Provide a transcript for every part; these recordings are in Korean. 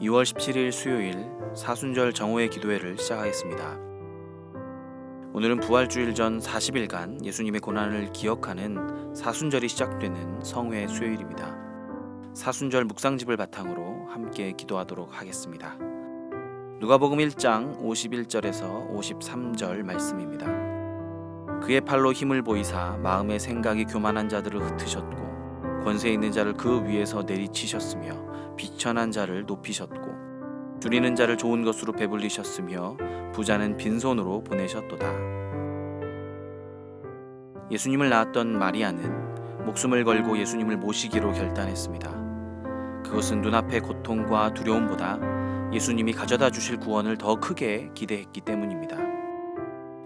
2월 17일 수요일 사순절 정오의 기도회를 시작하겠습니다. 오늘은 부활주일 전 40일간 예수님의 고난을 기억하는 사순절이 시작되는 성회 수요일입니다. 사순절 묵상집을 바탕으로 함께 기도하도록 하겠습니다. 누가복음 1장 51절에서 53절 말씀입니다. 그의 팔로 힘을 보이사 마음의 생각이 교만한 자들을 흩으셨고 권세 있는 자를 그 위에서 내리치셨으며 비천한 자를 높이셨고 줄이는 자를 좋은 것으로 배불리셨으며 부자는 빈손으로 보내셨도다. 예수님을 낳았던 마리아는 목숨을 걸고 예수님을 모시기로 결단했습니다. 그것은 눈앞의 고통과 두려움보다 예수님이 가져다 주실 구원을 더 크게 기대했기 때문입니다.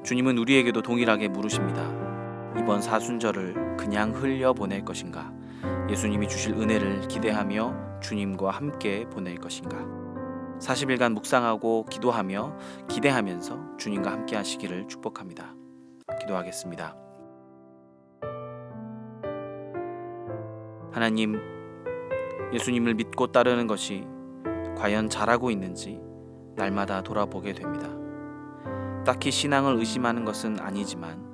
주님은 우리에게도 동일하게 물으십니다. 이번 사순절을 그냥 흘려 보낼 것인가? 예수님이 주실 은혜를 기대하며 주님과 함께 보낼 것인가? 40일간 묵상하고 기도하며 기대하면서 주님과 함께 하시기를 축복합니다. 기도하겠습니다. 하나님, 예수님을 믿고 따르는 것이 과연 잘하고 있는지 날마다 돌아보게 됩니다. 딱히 신앙을 의심하는 것은 아니지만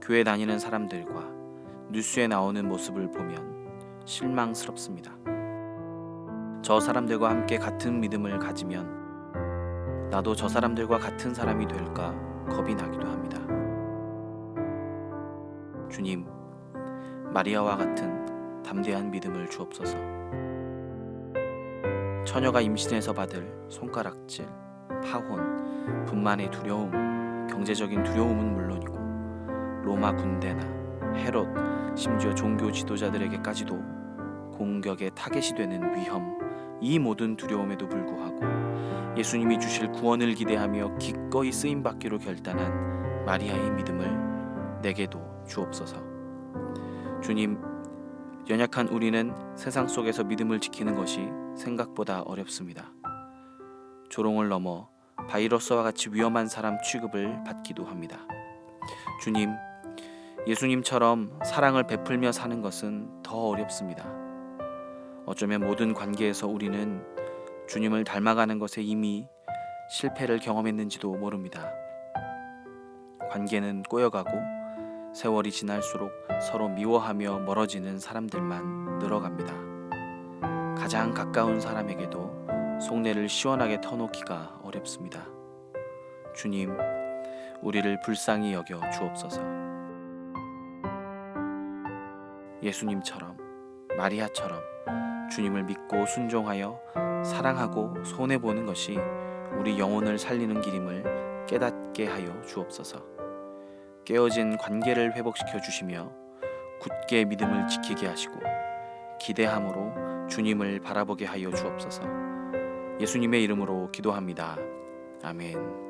교회 다니는 사람들과 뉴스에 나오는 모습을 보면 실망스럽습니다. 저 사람들과 함께 같은 믿음을 가지면 나도 저 사람들과 같은 사람이 될까 겁이 나기도 합니다. 주님, 마리아와 같은 담대한 믿음을 주옵소서. 처녀가 임신해서 받을 손가락질, 파혼, 분만의 두려움, 경제적인 두려움은 물론이고 로마 군대나 헤롯, 심지어 종교 지도자들에게까지도 공격의 타겟이 되는 위험, 이 모든 두려움에도 불구하고 예수님이 주실 구원을 기대하며 기꺼이 쓰임 받기로 결단한 마리아의 믿음을 내게도 주옵소서. 주님, 연약한 우리는 세상 속에서 믿음을 지키는 것이 생각보다 어렵습니다. 조롱을 넘어 바이러스와 같이 위험한 사람 취급을 받기도 합니다. 주님, 예수님처럼 사랑을 베풀며 사는 것은 더 어렵습니다. 어쩌면 모든 관계에서 우리는 주님을 닮아가는 것에 이미 실패를 경험했는지도 모릅니다. 관계는 꼬여가고 세월이 지날수록 서로 미워하며 멀어지는 사람들만 늘어갑니다. 가장 가까운 사람에게도 속내를 시원하게 터놓기가 어렵습니다. 주님, 우리를 불쌍히 여겨 주옵소서. 예수님처럼, 마리아처럼 주님을 믿고 순종하여 사랑하고 손해 보는 것이 우리 영혼을 살리는 길임을 깨닫게 하여 주옵소서. 깨어진 관계를 회복시켜 주시며 굳게 믿음을 지키게 하시고 기대함으로 주님을 바라보게 하여 주옵소서. 예수님의 이름으로 기도합니다. 아멘.